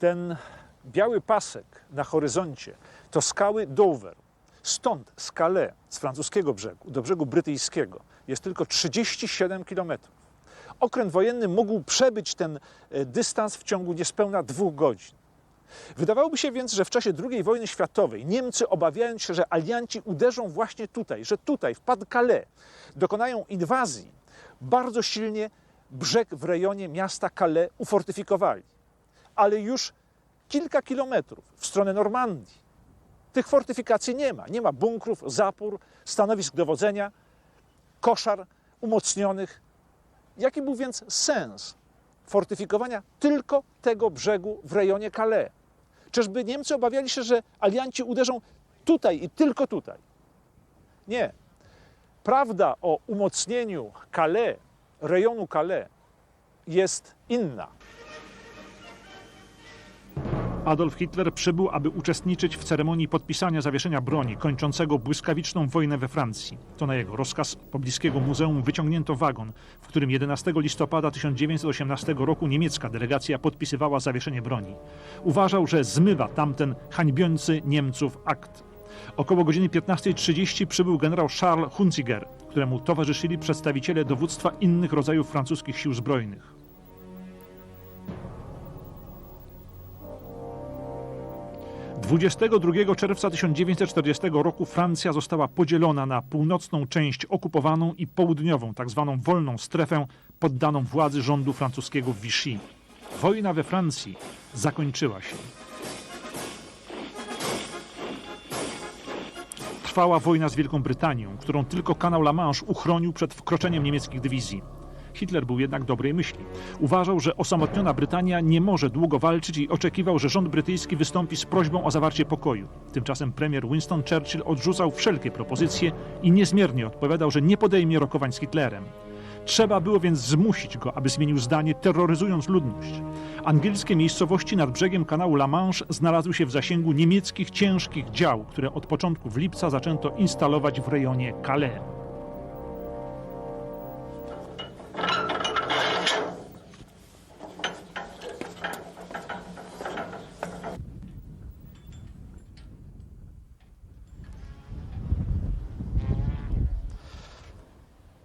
Ten biały pasek na horyzoncie to skały Dover. Stąd z Calais, z francuskiego brzegu, do brzegu brytyjskiego jest tylko 37 kilometrów. Okręt wojenny mógł przebyć ten e, dystans w ciągu niespełna dwóch godzin. Wydawałoby się więc, że w czasie II wojny światowej Niemcy, obawiając się, że alianci uderzą właśnie tutaj, że tutaj, w Pas-de-Calais, dokonają inwazji, bardzo silnie brzeg w rejonie miasta Calais ufortyfikowali. Ale już kilka kilometrów w stronę Normandii tych fortyfikacji nie ma. Nie ma bunkrów, zapór, stanowisk dowodzenia, koszar umocnionych. Jaki był więc sens fortyfikowania tylko tego brzegu w rejonie Calais? Czyżby Niemcy obawiali się, że alianci uderzą tutaj i tylko tutaj? Nie. Prawda o umocnieniu Calais, rejonu Calais jest inna. Adolf Hitler przybył, aby uczestniczyć w ceremonii podpisania zawieszenia broni kończącego błyskawiczną wojnę we Francji. To na jego rozkaz pobliskiego muzeum wyciągnięto wagon, w którym 11 listopada 1918 roku niemiecka delegacja podpisywała zawieszenie broni. Uważał, że zmywa tamten hańbiący Niemców akt. Około godziny 15.30 przybył generał Charles Hunziger, któremu towarzyszyli przedstawiciele dowództwa innych rodzajów francuskich sił zbrojnych. 22 czerwca 1940 roku Francja została podzielona na północną część okupowaną i południową, tzw. wolną strefę, poddaną władzy rządu francuskiego w Vichy. Wojna we Francji zakończyła się. Trwała wojna z Wielką Brytanią, którą tylko kanał La Manche uchronił przed wkroczeniem niemieckich dywizji. Hitler był jednak dobrej myśli. Uważał, że osamotniona Brytania nie może długo walczyć i oczekiwał, że rząd brytyjski wystąpi z prośbą o zawarcie pokoju. Tymczasem premier Winston Churchill odrzucał wszelkie propozycje i niezmiernie odpowiadał, że nie podejmie rokowań z Hitlerem. Trzeba było więc zmusić go, aby zmienił zdanie, terroryzując ludność. Angielskie miejscowości nad brzegiem kanału La Manche znalazły się w zasięgu niemieckich ciężkich dział, które od początku lipca zaczęto instalować w rejonie Calais.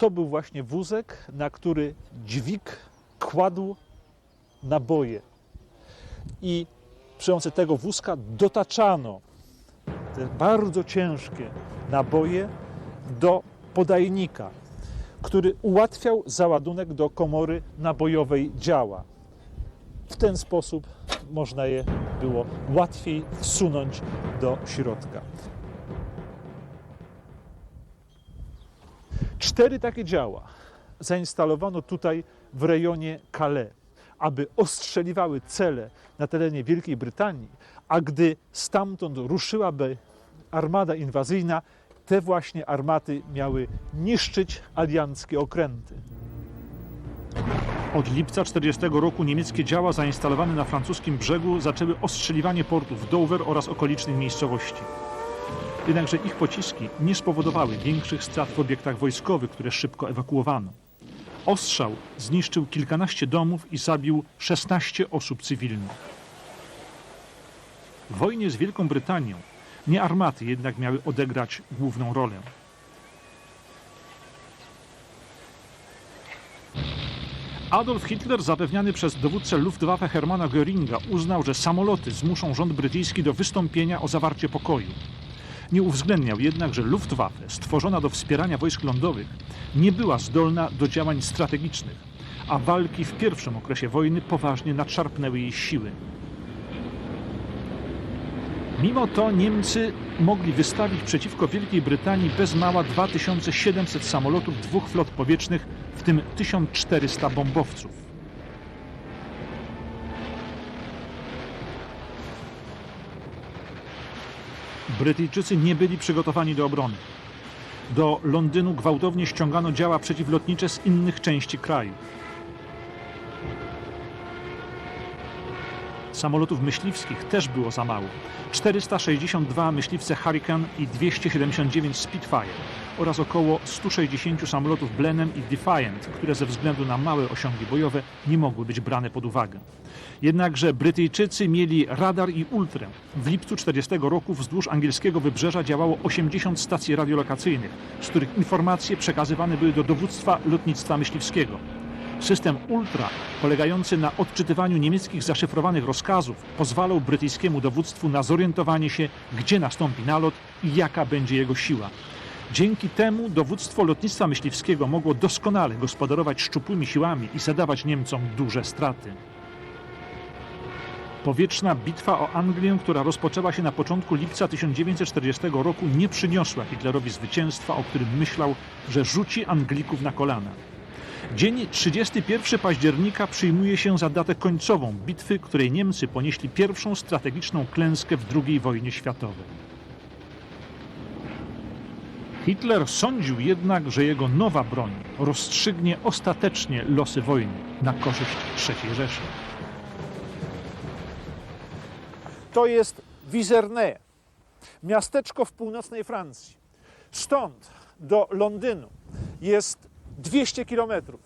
To był właśnie wózek, na który dźwig kładł naboje. I przy pomocy tego wózka dotaczano te bardzo ciężkie naboje do podajnika, który ułatwiał załadunek do komory nabojowej działa. W ten sposób można je było łatwiej wsunąć do środka. Cztery takie działa zainstalowano tutaj w rejonie Calais, aby ostrzeliwały cele na terenie Wielkiej Brytanii, a gdy stamtąd ruszyłaby armada inwazyjna, te właśnie armaty miały niszczyć alianckie okręty. Od lipca 40 roku niemieckie działa zainstalowane na francuskim brzegu zaczęły ostrzeliwanie portów Dover oraz okolicznych miejscowości. Jednakże ich pociski nie spowodowały większych strat w obiektach wojskowych, które szybko ewakuowano. Ostrzał zniszczył kilkanaście domów i zabił 16 osób cywilnych. W wojnie z Wielką Brytanią nie armaty jednak miały odegrać główną rolę. Adolf Hitler, zapewniany przez dowódcę Luftwaffe Hermana Göringa, uznał, że samoloty zmuszą rząd brytyjski do wystąpienia o zawarcie pokoju. Nie uwzględniał jednak, że Luftwaffe, stworzona do wspierania wojsk lądowych, nie była zdolna do działań strategicznych, a walki w pierwszym okresie wojny poważnie nadszarpnęły jej siły. Mimo to Niemcy mogli wystawić przeciwko Wielkiej Brytanii bez mała 2700 samolotów dwóch flot powietrznych, w tym 1400 bombowców. Brytyjczycy nie byli przygotowani do obrony. Do Londynu gwałtownie ściągano działa przeciwlotnicze z innych części kraju. Samolotów myśliwskich też było za mało. 462 myśliwce Hurricane i 279 Spitfire. Oraz około 160 samolotów Blenheim i Defiant, które ze względu na małe osiągi bojowe nie mogły być brane pod uwagę. Jednakże Brytyjczycy mieli radar i ultrę. W lipcu 40 roku wzdłuż angielskiego wybrzeża działało 80 stacji radiolokacyjnych, z których informacje przekazywane były do dowództwa lotnictwa myśliwskiego. System Ultra, polegający na odczytywaniu niemieckich zaszyfrowanych rozkazów, pozwalał brytyjskiemu dowództwu na zorientowanie się, gdzie nastąpi nalot i jaka będzie jego siła. Dzięki temu dowództwo lotnictwa myśliwskiego mogło doskonale gospodarować szczupłymi siłami i zadawać Niemcom duże straty. Powietrzna bitwa o Anglię, która rozpoczęła się na początku lipca 1940 roku, nie przyniosła Hitlerowi zwycięstwa, o którym myślał, że rzuci Anglików na kolana. Dzień 31 października przyjmuje się za datę końcową bitwy, której Niemcy ponieśli pierwszą strategiczną klęskę w II wojnie światowej. Hitler sądził jednak, że jego nowa broń rozstrzygnie ostatecznie losy wojny na korzyść III Rzeszy. To jest Wizerne, miasteczko w północnej Francji. Stąd do Londynu jest 200 kilometrów.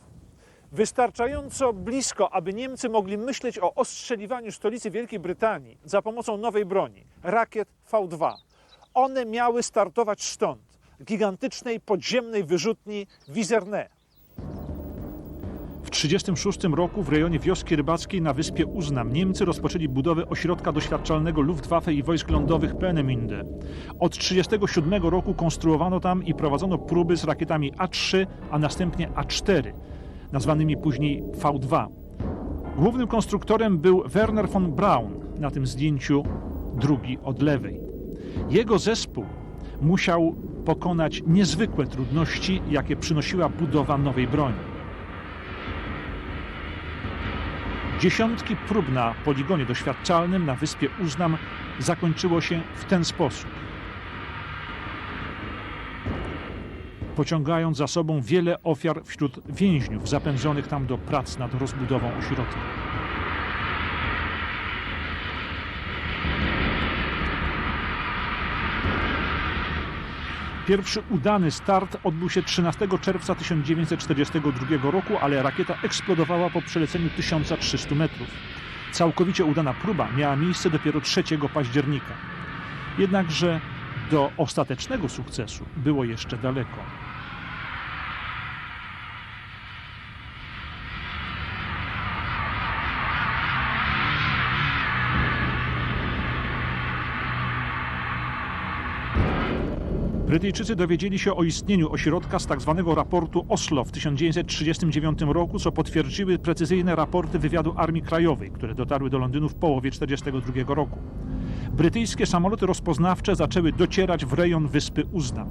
Wystarczająco blisko, aby Niemcy mogli myśleć o ostrzeliwaniu stolicy Wielkiej Brytanii za pomocą nowej broni rakiet V2. One miały startować stąd, gigantycznej podziemnej wyrzutni Wizerne. W 1936 roku w rejonie wioski rybackiej na wyspie Uznam Niemcy rozpoczęli budowę ośrodka doświadczalnego Luftwaffe i wojsk lądowych Peenemünde. Od 1937 roku konstruowano tam i prowadzono próby z rakietami A3, a następnie A4, nazwanymi później V2. Głównym konstruktorem był Werner von Braun, na tym zdjęciu drugi od lewej. Jego zespół musiał pokonać niezwykłe trudności, jakie przynosiła budowa nowej broni. Dziesiątki prób na poligonie doświadczalnym na wyspie Uznam zakończyło się w ten sposób. Pociągając za sobą wiele ofiar wśród więźniów zapędzonych tam do prac nad rozbudową ośrodka. Pierwszy udany start odbył się 13 czerwca 1942 roku, ale rakieta eksplodowała po przeleceniu 1300 metrów. Całkowicie udana próba miała miejsce dopiero 3 października. Jednakże do ostatecznego sukcesu było jeszcze daleko. Brytyjczycy dowiedzieli się o istnieniu ośrodka z tzw. raportu Oslo w 1939 roku, co potwierdziły precyzyjne raporty wywiadu Armii Krajowej, które dotarły do Londynu w połowie 1942 roku. Brytyjskie samoloty rozpoznawcze zaczęły docierać w rejon wyspy Uznam.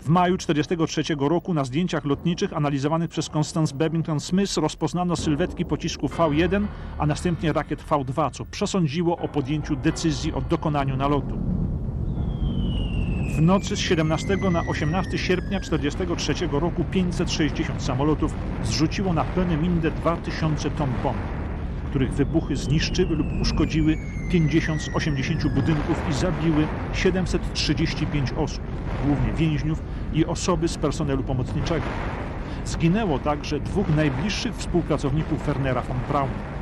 W maju 1943 roku na zdjęciach lotniczych analizowanych przez Constance Babington Smith rozpoznano sylwetki pocisku V1, a następnie rakiet V2, co przesądziło o podjęciu decyzji o dokonaniu nalotu. W nocy z 17 na 18 sierpnia 1943 roku 560 samolotów zrzuciło na Peenemünde 2000 ton bomb, których wybuchy zniszczyły lub uszkodziły 50 z 80 budynków i zabiły 735 osób, głównie więźniów i osoby z personelu pomocniczego. Zginęło także dwóch najbliższych współpracowników Wernera von Braun.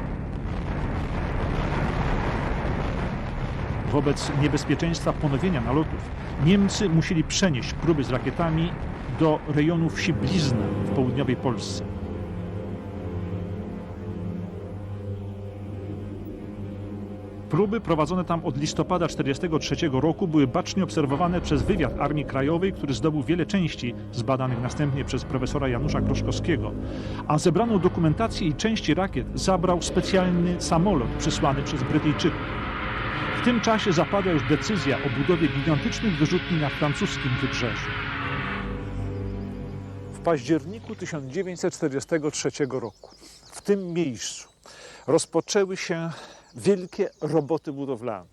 Wobec niebezpieczeństwa ponowienia nalotów Niemcy musieli przenieść próby z rakietami do rejonu wsi Blizna w południowej Polsce. Próby prowadzone tam od listopada 1943 roku były bacznie obserwowane przez wywiad Armii Krajowej, który zdobył wiele części zbadanych następnie przez profesora Janusza Groszkowskiego, a zebraną dokumentację i części rakiet zabrał specjalny samolot przysłany przez Brytyjczyków. W tym czasie zapadła już decyzja o budowie gigantycznych wyrzutni na francuskim wybrzeżu. W październiku 1943 roku w tym miejscu rozpoczęły się wielkie roboty budowlane.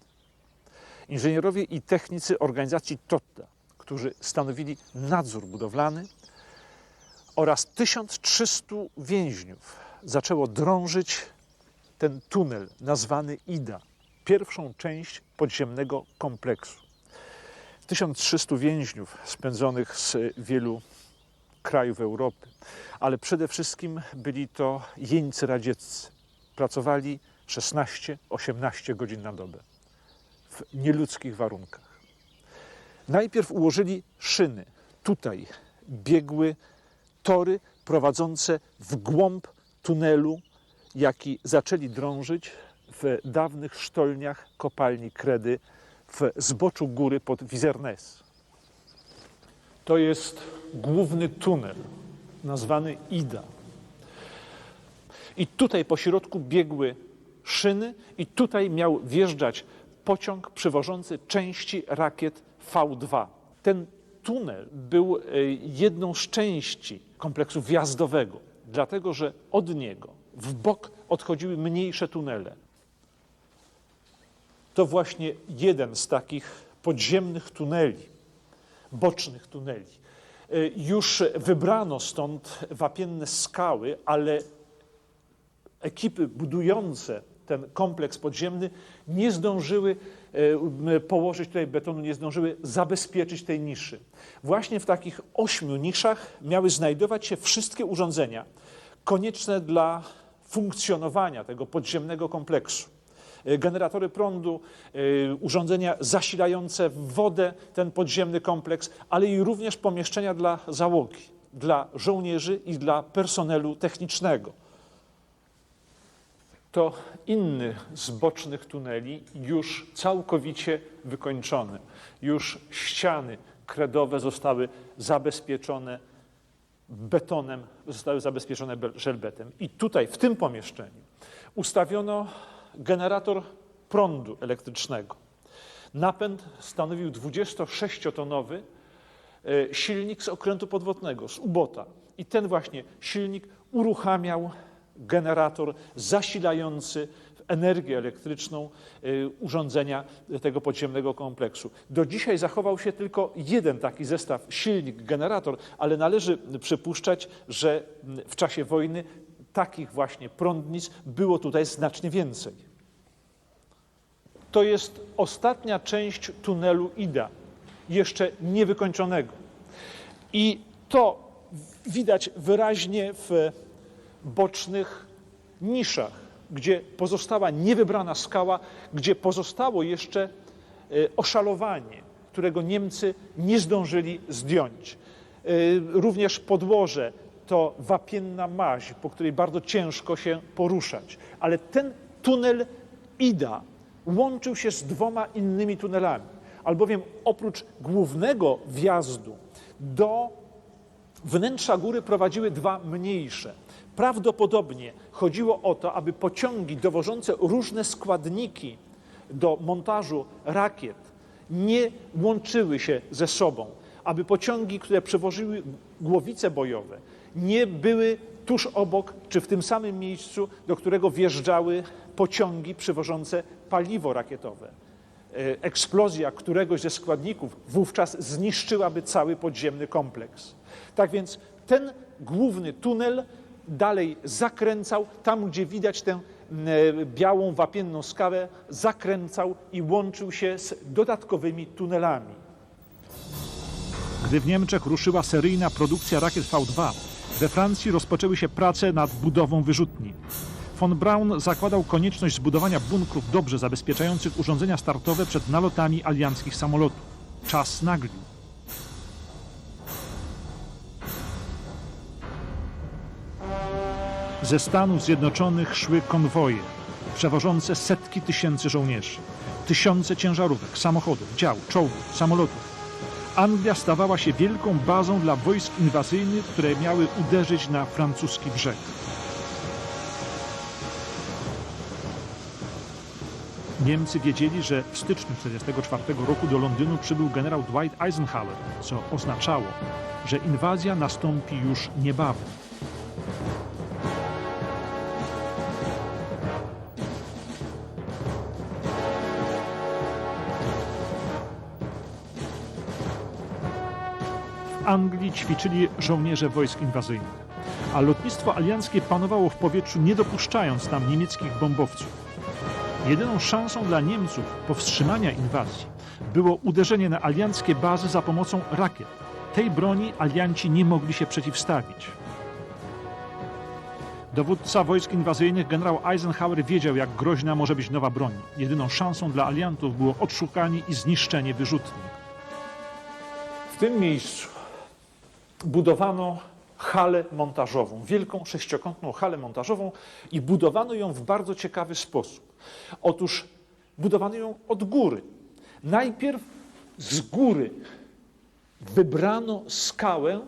Inżynierowie i technicy organizacji TOTA, którzy stanowili nadzór budowlany oraz 1300 więźniów zaczęło drążyć ten tunel nazwany IDA, pierwszą część podziemnego kompleksu. 1300 więźniów spędzonych z wielu krajów Europy, ale przede wszystkim byli to jeńcy radzieccy. Pracowali 16-18 godzin na dobę w nieludzkich warunkach. Najpierw ułożyli szyny. Tutaj biegły tory prowadzące w głąb tunelu, jaki zaczęli drążyć w dawnych sztolniach kopalni Kredy w zboczu góry pod Wizernes. To jest główny tunel, nazwany Ida. I tutaj po środku biegły szyny, i tutaj miał wjeżdżać pociąg przywożący części rakiet V2. Ten tunel był e, jedną z części kompleksu wjazdowego, dlatego że od niego w bok odchodziły mniejsze tunele. To właśnie jeden z takich podziemnych tuneli, bocznych tuneli. E, Już wybrano stąd wapienne skały, ale ekipy budujące ten kompleks podziemny nie zdążyły e, położyć tutaj betonu, nie zdążyły zabezpieczyć tej niszy. Właśnie w takich ośmiu niszach miały znajdować się wszystkie urządzenia konieczne dla funkcjonowania tego podziemnego kompleksu. E, Generatory prądu, e, urządzenia zasilające wodę ten podziemny kompleks, ale i również pomieszczenia dla załogi, dla żołnierzy i dla personelu technicznego to inny z bocznych tuneli już całkowicie wykończony. Już ściany kredowe zostały zabezpieczone betonem, zostały zabezpieczone be- żelbetem. I tutaj, w tym pomieszczeniu, ustawiono generator prądu elektrycznego. Napęd stanowił 26-tonowy e, silnik z okrętu podwodnego, z ubota. I ten właśnie silnik uruchamiał generator zasilający energię elektryczną y, urządzenia tego podziemnego kompleksu. Do dzisiaj zachował się tylko jeden taki zestaw silnik-generator, ale należy przypuszczać, że w czasie wojny takich właśnie prądnic było tutaj znacznie więcej. To jest ostatnia część tunelu Ida, jeszcze niewykończonego. I to widać wyraźnie w bocznych niszach, gdzie pozostała niewybrana skała, gdzie pozostało jeszcze e, oszalowanie, którego Niemcy nie zdążyli zdjąć. E, Również podłoże to wapienna maź, po której bardzo ciężko się poruszać. Ale ten tunel Ida łączył się z dwoma innymi tunelami, albowiem oprócz głównego wjazdu do wnętrza góry prowadziły dwa mniejsze. Prawdopodobnie chodziło o to, aby pociągi dowożące różne składniki do montażu rakiet nie łączyły się ze sobą, aby pociągi, które przewoziły głowice bojowe, nie były tuż obok czy w tym samym miejscu, do którego wjeżdżały pociągi przywożące paliwo rakietowe. E, Eksplozja któregoś ze składników wówczas zniszczyłaby cały podziemny kompleks. Tak więc ten główny tunel dalej zakręcał, tam gdzie widać tę e, białą wapienną skałę, zakręcał i łączył się z dodatkowymi tunelami. Gdy w Niemczech ruszyła seryjna produkcja rakiet V2, we Francji rozpoczęły się prace nad budową wyrzutni. Von Braun zakładał konieczność zbudowania bunkrów dobrze zabezpieczających urządzenia startowe przed nalotami alianckich samolotów. Czas naglił. Ze Stanów Zjednoczonych szły konwoje przewożące setki tysięcy żołnierzy, tysiące ciężarówek, samochodów, dział, czołgów, samolotów. Anglia stawała się wielką bazą dla wojsk inwazyjnych, które miały uderzyć na francuski brzeg. Niemcy wiedzieli, że w styczniu 1944 roku do Londynu przybył generał Dwight Eisenhower, co oznaczało, że inwazja nastąpi już niebawem. Ćwiczyli żołnierze wojsk inwazyjnych, a lotnictwo alianckie panowało w powietrzu, nie dopuszczając tam niemieckich bombowców. Jedyną szansą dla Niemców powstrzymania inwazji było uderzenie na alianckie bazy za pomocą rakiet. Tej broni alianci nie mogli się przeciwstawić. Dowódca wojsk inwazyjnych generał Eisenhower wiedział, jak groźna może być nowa broń. Jedyną szansą dla aliantów było odszukanie i zniszczenie wyrzutni. W tym miejscu budowano halę montażową, wielką sześciokątną halę montażową i budowano ją w bardzo ciekawy sposób. Otóż budowano ją od góry. Najpierw z góry wybrano skałę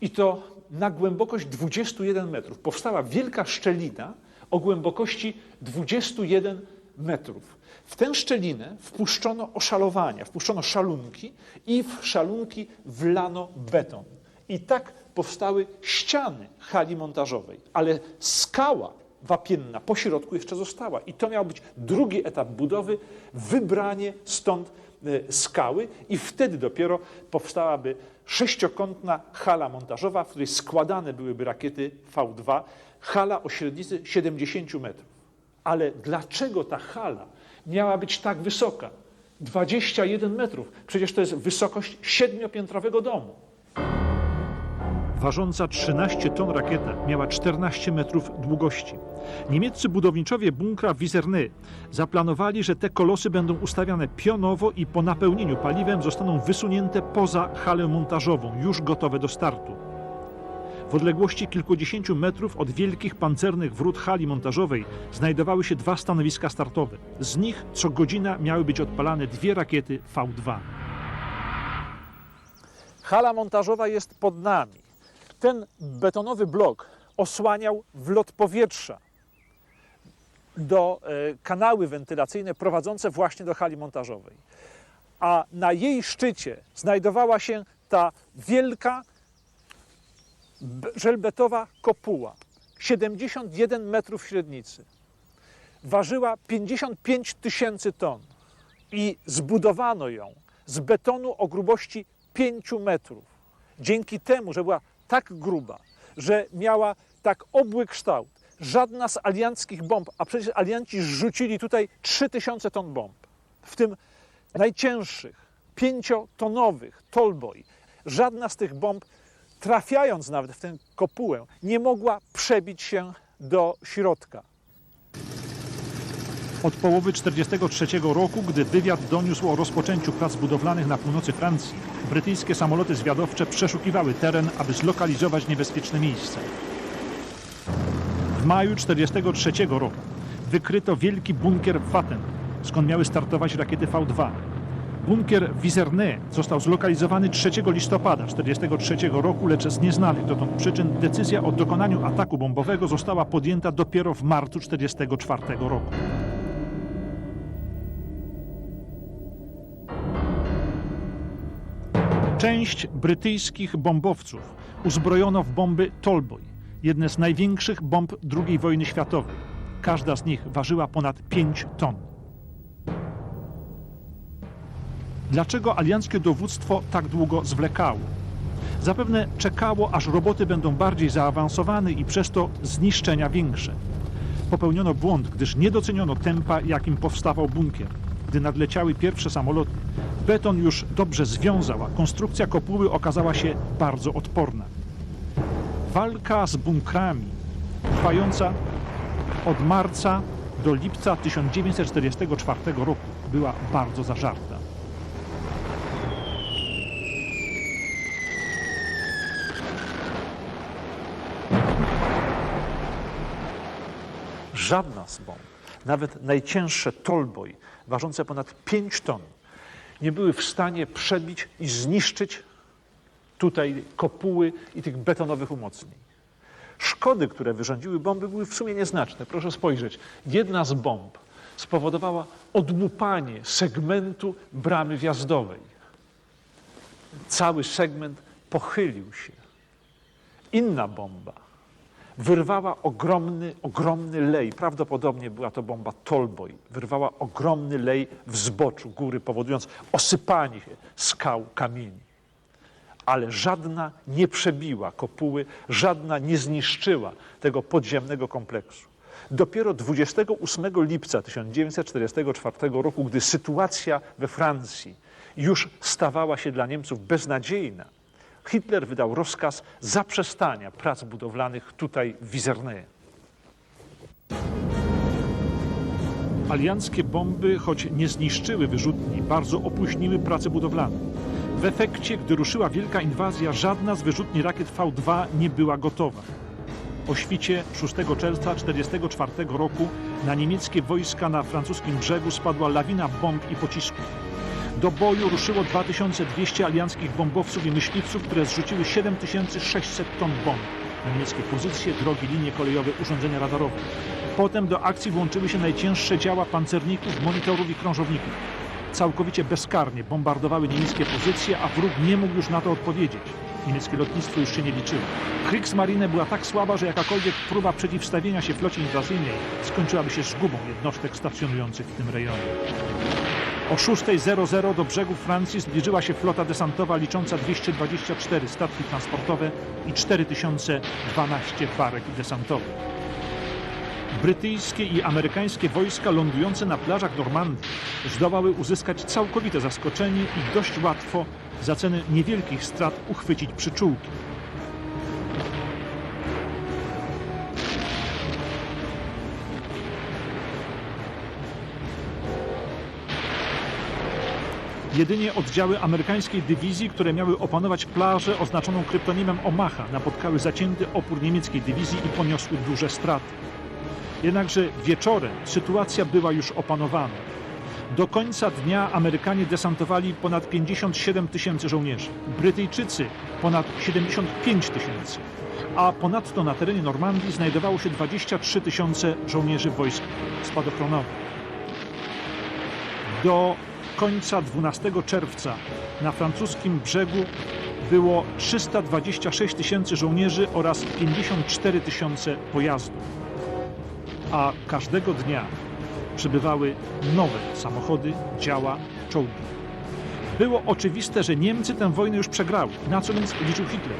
i to na głębokość 21 metrów. Powstała wielka szczelina o głębokości 21 metrów. W tę szczelinę wpuszczono oszalowania, wpuszczono szalunki i w szalunki wlano beton. I tak powstały ściany hali montażowej, ale skała wapienna po środku jeszcze została. I to miał być drugi etap budowy, wybranie stąd e, skały i wtedy dopiero powstałaby sześciokątna hala montażowa, w której składane byłyby rakiety V2, hala o średnicy 70 metrów. Ale dlaczego ta hala miała być tak wysoka? 21 metrów. Przecież to jest wysokość siedmiopiętrowego domu. Ważąca 13 ton rakieta miała 14 metrów długości. Niemieccy budowniczowie bunkra Wizerny zaplanowali, że te kolosy będą ustawiane pionowo i po napełnieniu paliwem zostaną wysunięte poza halę montażową, już gotowe do startu. W odległości kilkudziesięciu metrów od wielkich pancernych wrót hali montażowej znajdowały się dwa stanowiska startowe. Z nich co godzina miały być odpalane dwie rakiety V2. Hala montażowa jest pod nami. Ten betonowy blok osłaniał wlot powietrza do e, kanały wentylacyjne prowadzące właśnie do hali montażowej. A na jej szczycie znajdowała się ta wielka żelbetowa kopuła, 71 metrów średnicy. Ważyła 55 tysięcy ton i zbudowano ją z betonu o grubości 5 metrów. Dzięki temu, że była tak gruba, że miała tak obły kształt, żadna z alianckich bomb, a przecież alianci rzucili tutaj 3000 ton bomb, w tym najcięższych, pięciotonowych Tolboj, żadna z tych bomb, trafiając nawet w tę kopułę, nie mogła przebić się do środka. Od połowy 1943 roku, gdy wywiad doniósł o rozpoczęciu prac budowlanych na północy Francji, brytyjskie samoloty zwiadowcze przeszukiwały teren, aby zlokalizować niebezpieczne miejsce. W maju 1943 roku wykryto wielki bunkier w Watten, skąd miały startować rakiety V2. Bunkier Wizerny został zlokalizowany 3 listopada 1943 roku, lecz z nieznanych dotąd przyczyn decyzja o dokonaniu ataku bombowego została podjęta dopiero w marcu 1944 roku. Część brytyjskich bombowców uzbrojono w bomby Tolboj, jedne z największych bomb II wojny światowej. Każda z nich ważyła ponad 5 ton. Dlaczego alianckie dowództwo tak długo zwlekało? Zapewne czekało, aż roboty będą bardziej zaawansowane i przez to zniszczenia większe. Popełniono błąd, gdyż nie doceniono tempa, jakim powstawał bunkier. Gdy nadleciały pierwsze samoloty, beton już dobrze związał, a konstrukcja kopuły okazała się bardzo odporna. Walka z bunkrami, trwająca od marca do lipca 1944 roku, była bardzo zażarta. Żadna z bomb, nawet najcięższe Tolboj, ważące ponad 5 ton, nie były w stanie przebić i zniszczyć tutaj kopuły i tych betonowych umocnień. Szkody, które wyrządziły bomby, były w sumie nieznaczne. Proszę spojrzeć. Jedna z bomb spowodowała odłupanie segmentu bramy wjazdowej. Cały segment pochylił się. Inna bomba wyrwała ogromny, ogromny lej. Prawdopodobnie była to bomba Tolboj. Wyrwała ogromny lej w zboczu góry, powodując osypanie się skał, kamieni. Ale żadna nie przebiła kopuły, żadna nie zniszczyła tego podziemnego kompleksu. Dopiero 28 lipca 1944 roku, gdy sytuacja we Francji już stawała się dla Niemców beznadziejna, Hitler wydał rozkaz zaprzestania prac budowlanych tutaj w Wizerneje. Alianckie bomby, choć nie zniszczyły wyrzutni, bardzo opóźniły prace budowlane. W efekcie, gdy ruszyła wielka inwazja, żadna z wyrzutni rakiet V2 nie była gotowa. O świcie 6 czerwca 1944 roku na niemieckie wojska na francuskim brzegu spadła lawina bomb i pocisków. Do boju ruszyło 2200 alianckich bombowców i myśliwców, które zrzuciły 7600 ton bomb na niemieckie pozycje, drogi, linie kolejowe, urządzenia radarowe. Potem do akcji włączyły się najcięższe działa pancerników, monitorów i krążowników. Całkowicie bezkarnie bombardowały niemieckie pozycje, a wróg nie mógł już na to odpowiedzieć. Niemieckie lotnictwo już się nie liczyło. Kriegsmarine była tak słaba, że jakakolwiek próba przeciwstawienia się flocie inwazyjnej skończyłaby się zgubą jednostek stacjonujących w tym rejonie. O 6.00 do brzegów Francji zbliżyła się flota desantowa licząca 224 statki transportowe i 4012 barek desantowych. Brytyjskie i amerykańskie wojska lądujące na plażach Normandii zdołały uzyskać całkowite zaskoczenie i dość łatwo, za cenę niewielkich strat, uchwycić przyczółki. Jedynie oddziały amerykańskiej dywizji, które miały opanować plażę oznaczoną kryptonimem Omaha, napotkały zacięty opór niemieckiej dywizji i poniosły duże straty. Jednakże wieczorem sytuacja była już opanowana. Do końca dnia Amerykanie desantowali ponad 57 tysięcy żołnierzy, Brytyjczycy ponad 75 tysięcy, a ponadto na terenie Normandii znajdowało się 23 tysiące żołnierzy wojsk spadochronowych. Do końca 12 czerwca na francuskim brzegu było 326 tysięcy żołnierzy oraz 54 tysiące pojazdów a każdego dnia przybywały nowe samochody, działa, czołgi. Było oczywiste, że Niemcy tę wojnę już przegrały. Na co więc liczył Hitler?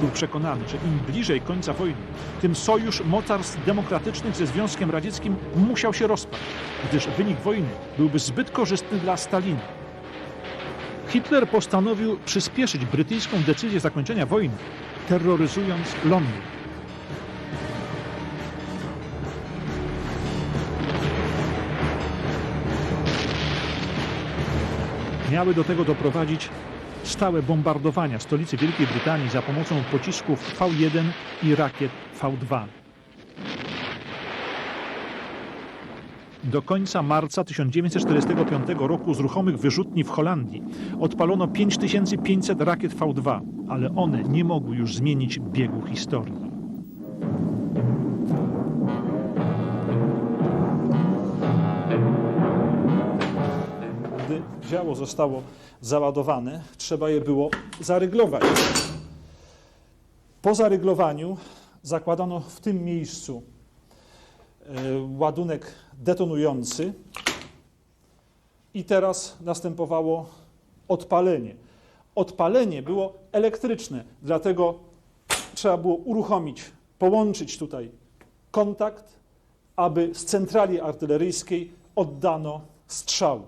Był przekonany, że im bliżej końca wojny, tym sojusz mocarstw demokratycznych ze Związkiem Radzieckim musiał się rozpaść, gdyż wynik wojny byłby zbyt korzystny dla Stalina. Hitler postanowił przyspieszyć brytyjską decyzję zakończenia wojny, terroryzując Londyn. miały do tego doprowadzić stałe bombardowania stolicy Wielkiej Brytanii za pomocą pocisków V1 i rakiet V2. Do końca marca 1945 roku z ruchomych wyrzutni w Holandii odpalono 5500 rakiet V2, ale one nie mogły już zmienić biegu historii. Działo zostało załadowane, trzeba je było zaryglować. Po zaryglowaniu zakładano w tym miejscu e, ładunek detonujący i teraz następowało odpalenie. Odpalenie było elektryczne, dlatego trzeba było uruchomić, połączyć tutaj kontakt, aby z centrali artyleryjskiej oddano strzał.